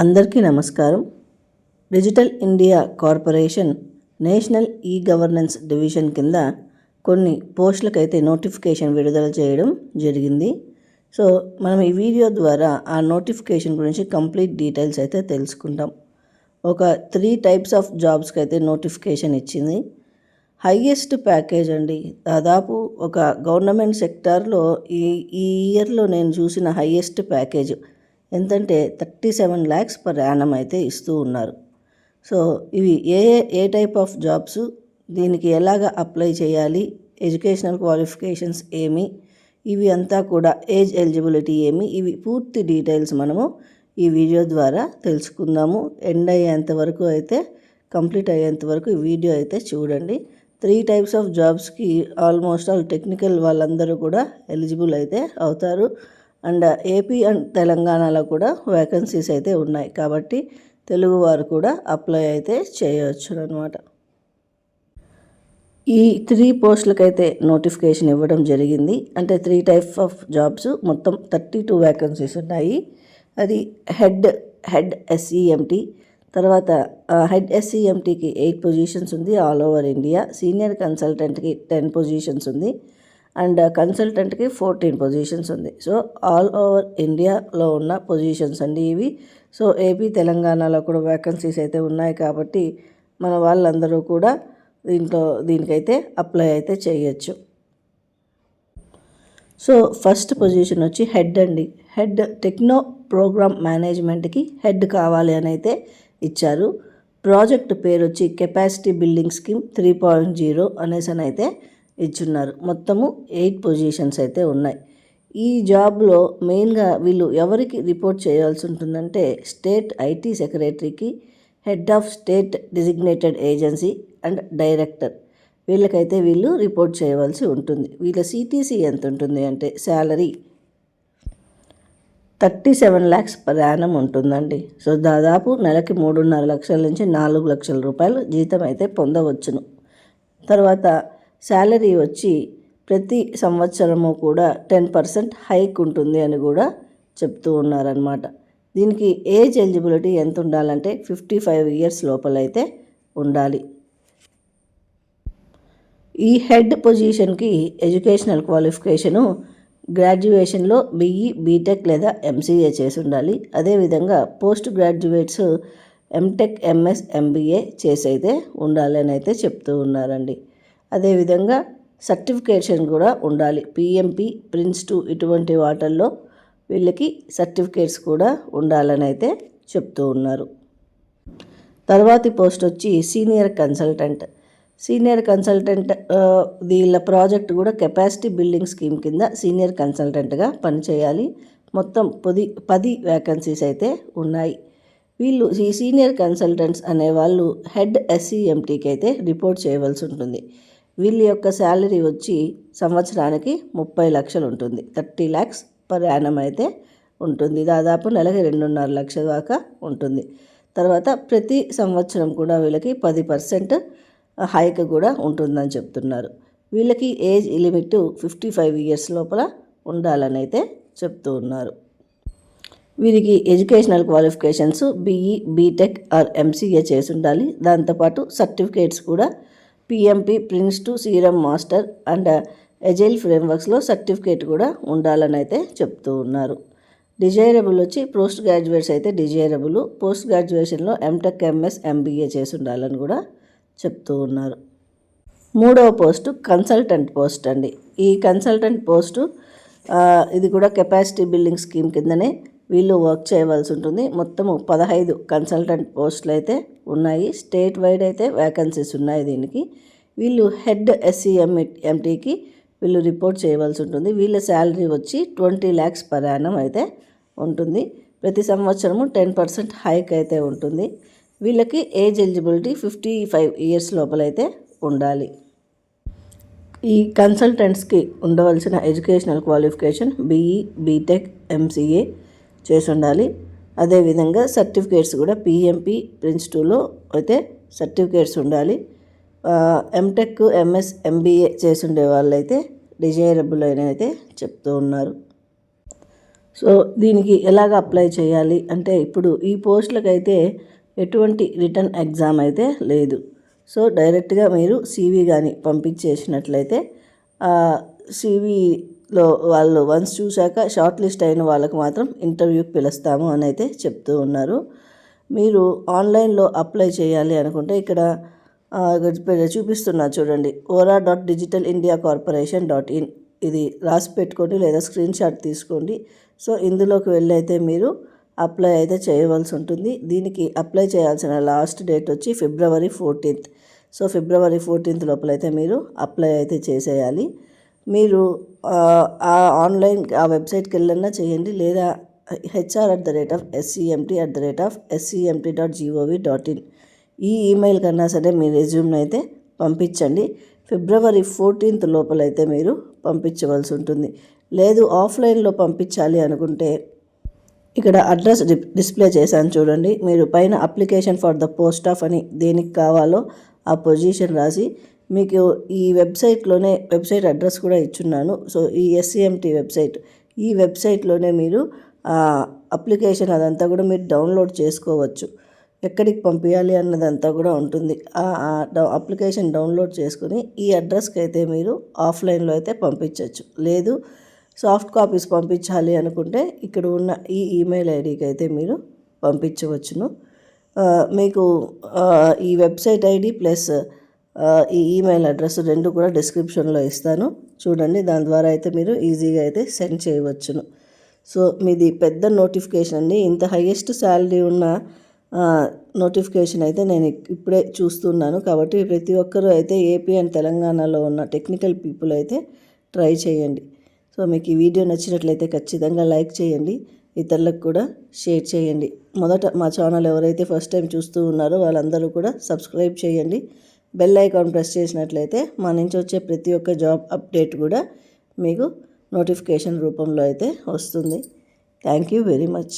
అందరికీ నమస్కారం. Digital India corporation national e governance division కింద కొన్ని పోస్టులకైతే నోటిఫికేషన్ విడుదల చేయడం జరిగింది. సో మనం ఈ వీడియో ద్వారా ఆ నోటిఫికేషన్ గురించి కంప్లీట్ డీటెయిల్స్ అయితే తెలుసుకుంటాం. ఒక త్రీ టైప్స్ ఆఫ్ జాబ్స్కి అయితే నోటిఫికేషన్ ఇచ్చింది. హయ్యెస్ట్ ప్యాకేజ్ అండి. దాదాపు ఒక గవర్నమెంట్ సెక్టార్లో ఈ ఈ ఇయర్లో నేను చూసిన హయ్యెస్ట్ ప్యాకేజ్ ఎంతంటే thirty seven lakhs per annum అయితే ఇస్తూ ఉన్నారు. సో ఇవి ఏ ఏ ఏ టైప్ ఆఫ్ జాబ్స్ దీనికి ఎలాగ అప్లై చేయాలి ఎడ్యుకేషనల్ క్వాలిఫికేషన్స్ ఏమి ఇవి అంతా కూడా ఏజ్ ఎలిజిబిలిటీ ఏమి ఇవి పూర్తి డీటెయిల్స్ మనము ఈ వీడియో ద్వారా తెలుసుకుందాము. ఎండ్ అయ్యేంత వరకు అయితే కంప్లీట్ అయ్యేంత వరకు ఈ వీడియో అయితే చూడండి. త్రీ టైప్స్ ఆఫ్ జాబ్స్కి ఆల్మోస్ట్ ఆల్ టెక్నికల్ వాళ్ళందరూ కూడా ఎలిజిబుల్ అయితే అవుతారు. అండ్ ఏపీ అండ్ తెలంగాణలో కూడా వేకెన్సీస్ అయితే ఉన్నాయి. కాబట్టి తెలుగువారు కూడా అప్లై అయితే చేయవచ్చు అనమాట ఈ త్రీ పోస్టులకైతే నోటిఫికేషన్ ఇవ్వడం జరిగింది. అంటే త్రీ టైప్ ఆఫ్ జాబ్స్ మొత్తం థర్టీ టూ వేకెన్సీస్ ఉన్నాయి. అది హెడ్ హెడ్ ఎస్ఈఎంటీ తర్వాత హెడ్ ఎస్సీఎంటీకి ఎయిట్ పొజిషన్స్ ఉంది ఆల్ ఓవర్ ఇండియా సీనియర్ కన్సల్టెంట్కి టెన్ పొజిషన్స్ ఉంది. అండ్ కన్సల్టెంట్కి ఫోర్టీన్ పొజిషన్స్ ఉంది. సో ఆల్ ఓవర్ ఇండియాలో ఉన్న పొజిషన్స్ అండి ఇవి. సో ఏపీ తెలంగాణలో కూడా వేకెన్సీస్ అయితే ఉన్నాయి కాబట్టి మన వాళ్ళందరూ కూడా దీంట్లో దీనికైతే అప్లై అయితే చేయొచ్చు. సో ఫస్ట్ పొజిషన్ వచ్చి హెడ్ అండి. హెడ్ టెక్నో ప్రోగ్రామ్ మేనేజ్మెంట్కి హెడ్ కావాలి అని అయితే ఇచ్చారు. ప్రాజెక్ట్ పేరు వచ్చి capacity building scheme three point zero అనేసి అని అయితే ఇచ్చున్నారు. మొత్తము ఎయిట్ పొజిషన్స్ అయితే ఉన్నాయి. ఈ జాబ్లో మెయిన్గా వీళ్ళు ఎవరికి రిపోర్ట్ చేయాల్సి ఉంటుందంటే స్టేట్ ఐటీ సెక్రటరీకి head of state designated agency and director. వీళ్ళకైతే వీళ్ళు రిపోర్ట్ చేయవలసి ఉంటుంది. వీళ్ళ సిటీసీ ఎంత ఉంటుంది అంటే salary thirty seven lakhs per annum ఉంటుందండి. సో దాదాపు నెలకి మూడున్నర లక్షల నుంచి నాలుగు లక్షల రూపాయలు జీతం అయితే పొందవచ్చును. తర్వాత శాలరీ వచ్చి ప్రతి సంవత్సరము కూడా టెన్ పర్సెంట్ హైక్ ఉంటుంది అని కూడా చెప్తూ ఉన్నారనమాట దీనికి ఏజ్ ఎలిజిబిలిటీ ఎంత ఉండాలంటే ఫిఫ్టీ ఫైవ్ ఇయర్స్ లోపలైతే ఉండాలి. ఈ హెడ్ పొజిషన్కి ఎడ్యుకేషనల్ క్వాలిఫికేషను గ్రాడ్యుయేషన్లో బీఈ బీటెక్ లేదా ఎంసీఏ చేసి ఉండాలి. అదేవిధంగా post graduates MTech MS MBA చేసి అయితే ఉండాలని అయితే చెప్తూ ఉన్నారండి. అదేవిధంగా సర్టిఫికేషన్ కూడా ఉండాలి. పిఎంపి ప్రిన్స్ టూ ఇటువంటి వాటల్లో వీళ్ళకి సర్టిఫికేట్స్ కూడా ఉండాలని అయితే చెప్తూ ఉన్నారు. తర్వాతి పోస్ట్ వచ్చి సీనియర్ కన్సల్టెంట్. సీనియర్ కన్సల్టెంట్ వీళ్ళ ప్రాజెక్ట్ కూడా కెపాసిటీ బిల్డింగ్ స్కీమ్ కింద సీనియర్ కన్సల్టెంట్గా పనిచేయాలి. మొత్తం పది పది వ్యాకెన్సీస్ అయితే ఉన్నాయి. వీళ్ళు ఈ సీనియర్ కన్సల్టెంట్స్ అనేవాళ్ళు హెడ్ ఎస్సీఎంటీకి అయితే రిపోర్ట్ చేయవలసి ఉంటుంది. వీళ్ళ యొక్క శాలరీ వచ్చి సంవత్సరానికి ముప్పై లక్షలు ఉంటుంది. థర్టీ ల్యాక్స్ పర్ యానం అయితే ఉంటుంది. దాదాపు నెలకి రెండున్నర లక్షల దాకా ఉంటుంది. తర్వాత ప్రతి సంవత్సరం కూడా వీళ్ళకి పది పర్సెంట్ హైక్ కూడా ఉంటుందని చెప్తున్నారు. వీళ్ళకి age limit fifty five years లోపల ఉండాలని అయితే చెప్తూ ఉన్నారు. వీరికి educational qualifications BE BTech or MCA చేసి ఉండాలి. దాంతోపాటు సర్టిఫికేట్స్ కూడా PMP prince two scrum master and agile ఫ్రేమ్వర్క్స్లో certificate కూడా ఉండాలని అయితే చెప్తూ ఉన్నారు. డిజైరబుల్ వచ్చి పోస్ట్ గ్రాడ్యుయేట్స్ అయితే డిజైరబుల్ పోస్ట్ గ్రాడ్యుయేషన్లో ఎంటెక్ ఎంఎస్ ఎంబీఏ చేసి ఉండాలని కూడా చెప్తూ ఉన్నారు. మూడవ పోస్టు కన్సల్టెంట్ పోస్ట్ అండి. ఈ కన్సల్టెంట్ పోస్టు ఇది కూడా కెపాసిటీ బిల్డింగ్ స్కీమ్ కిందనే వీళ్ళు వర్క్ చేయవలసి ఉంటుంది. మొత్తము పదహైదు కన్సల్టెంట్ పోస్టులు అయితే ఉన్నాయి. స్టేట్ వైడ్ అయితే వ్యాకెన్సీస్ ఉన్నాయి దీనికి. వీళ్ళు హెడ్ ఎస్సీఎం ఎంటీకి వీళ్ళు రిపోర్ట్ చేయవలసి ఉంటుంది. వీళ్ళ శాలరీ వచ్చి ట్వంటీ ల్యాక్స్ పర్ యానం అయితే ఉంటుంది. ప్రతి సంవత్సరము టెన్ పర్సెంట్ హైక్ అయితే ఉంటుంది. వీళ్ళకి age eligibility fifty five years లోపలైతే ఉండాలి. ఈ కన్సల్టెంట్స్కి ఉండవలసిన educational qualification BE BTech MCA చేసి ఉండాలి. అదేవిధంగా సర్టిఫికేట్స్ కూడా పిఎంపి ప్రిన్స్ టూలో అయితే సర్టిఫికేట్స్ ఉండాలి. ఎంటెక్ ఎంఎస్ ఎంబీఏ చేసి ఉండే వాళ్ళైతే డిజైరబుల్ అని అయితే చెప్తూ ఉన్నారు. సో దీనికి ఎలాగ అప్లై చేయాలి? అంటే ఇప్పుడు ఈ పోస్టులకైతే ఎటువంటి రిటర్న్ ఎగ్జామ్ అయితే లేదు. సో డైరెక్ట్గా మీరు సీవీ కానీ పంపించేసినట్లయితే లో వాళ్ళు వన్స్ చూశాక షార్ట్ లిస్ట్ అయిన వాళ్ళకు మాత్రం ఇంటర్వ్యూకి పిలుస్తాము అని అయితే చెప్తూ ఉన్నారు. మీరు ఆన్లైన్లో అప్లై చేయాలి అనుకుంటే ఇక్కడ చూపిస్తున్నా చూడండి ora dot digital India corporation dot in ఇది రాసి పెట్టుకోండి లేదా స్క్రీన్ షాట్ తీసుకోండి. సో ఇందులోకి వెళ్ళైతే మీరు అప్లై అయితే చేయవలసి ఉంటుంది. దీనికి అప్లై చేయాల్సిన లాస్ట్ డేట్ వచ్చి February fourteenth so February fourteenth లోపలైతే మీరు అప్లై అయితే చేసేయాలి. మీరు ఆ, ఆన్లైన్ ఆ వెబ్సైట్కి వెళ్ళన్నా చేయండి. లేదా HR at the rate of SCMT at the rate of SCMT dot gov dot in. ఈ ఈమెయిల్ కన్నా సరే మీ రెజ్యూమ్ని అయితే పంపించండి. ఫిబ్రవరి ఫోర్టీన్త్ లోపలైతే మీరు పంపించవలసి ఉంటుంది. లేదు ఆఫ్లైన్లో పంపించాలి అనుకుంటే ఇక్కడ అడ్రస్ డి- డిస్ప్లే చేశాను చూడండి. మీరు పైన application for the post of అని దేనికి కావాలో ఆ పొజిషన్ రాసి మీకు ఈ వెబ్సైట్లోనే వెబ్సైట్ అడ్రస్ కూడా ఇచ్చున్నాను. సో ఈ ఎస్సీఎంటీ వెబ్సైట్. ఈ వెబ్సైట్లోనే మీరు అప్లికేషన్ అదంతా కూడా మీరు డౌన్లోడ్ చేసుకోవచ్చు. ఎక్కడికి పంపించాలి అన్నదంతా కూడా ఉంటుంది. ఆ డౌ- అప్లికేషన్ డౌన్లోడ్ చేసుకుని ఈ అడ్రస్కి అయితే మీరు ఆఫ్లైన్లో అయితే పంపించవచ్చు లేదు సాఫ్ట్ కాపీస్ పంపించాలి అనుకుంటే ఇక్కడ ఉన్న ఈ ఈమెయిల్ ఐడికి అయితే మీరు పంపించవచ్చును. మీకు ఈ వెబ్సైట్ ఐడి ప్లస్ ఈ ఈమెయిల్ అడ్రస్ రెండు కూడా డిస్క్రిప్షన్లో ఇస్తాను. చూడండి దాని ద్వారా అయితే మీరు ఈజీగా అయితే సెండ్ చేయవచ్చును. సో మీది పెద్ద నోటిఫికేషన్ అండి. ఇంత హయ్యెస్ట్ శాలరీ ఉన్న నోటిఫికేషన్ అయితే నేను ఇప్పుడే చూస్తున్నాను. కాబట్టి ప్రతి ఒక్కరూ అయితే ఏపీ అండ్ తెలంగాణలో ఉన్న టెక్నికల్ పీపుల్ అయితే ట్రై చేయండి. సో మీకు ఈ వీడియో నచ్చినట్లయితే ఖచ్చితంగా లైక్ చేయండి. ఇతరులకు కూడా షేర్ చేయండి. మొదట మా ఛానల్ ఎవరైతే ఫస్ట్ టైం చూస్తూ ఉన్నారో వాళ్ళందరూ కూడా సబ్స్క్రైబ్ చేయండి. బెల్ ఐకాన్ ప్రెస్ చేసినట్లయితే మా నుంచి వచ్చే ప్రతి ఒక్క జాబ్ అప్డేట్ కూడా మీకు నోటిఫికేషన్ రూపంలో అయితే వస్తుంది. Thank you very much.